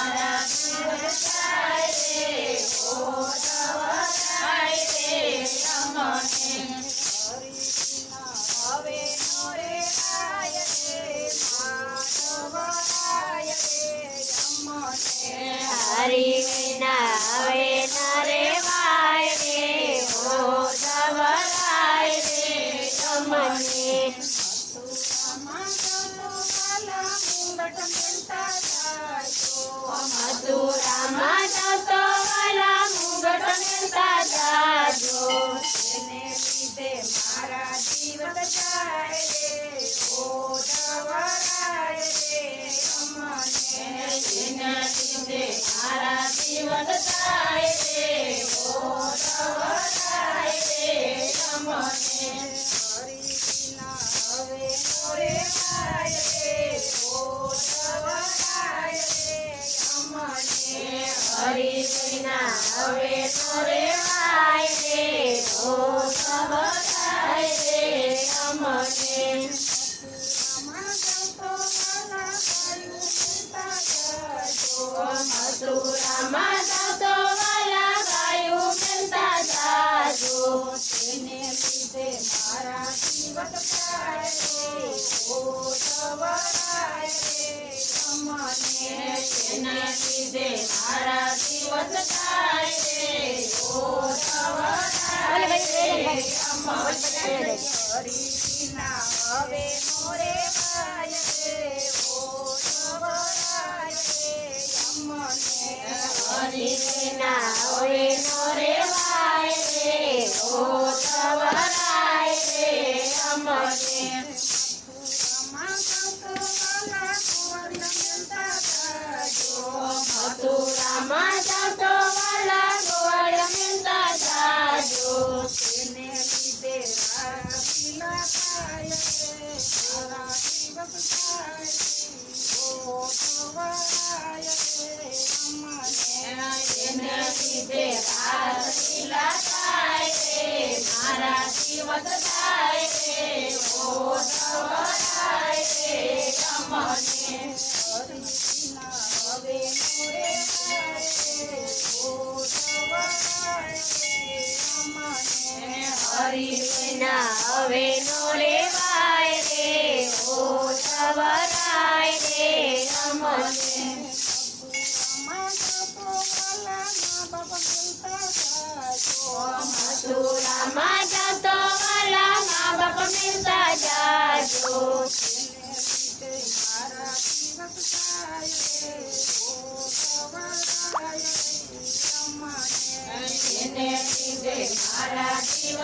મારા મારા જીવન ચાલે ઓ દવા જીવત પાય ઓ સવાય તમને તેના લીધે મારા જીવત થાય ઓ સવાય અમને હરીના હવે મોરે પાય ઓ સવાય અમને હરીના હરિના હવે નો લેવાય રે ઓ સવરાય રે રમશે મથુરામાં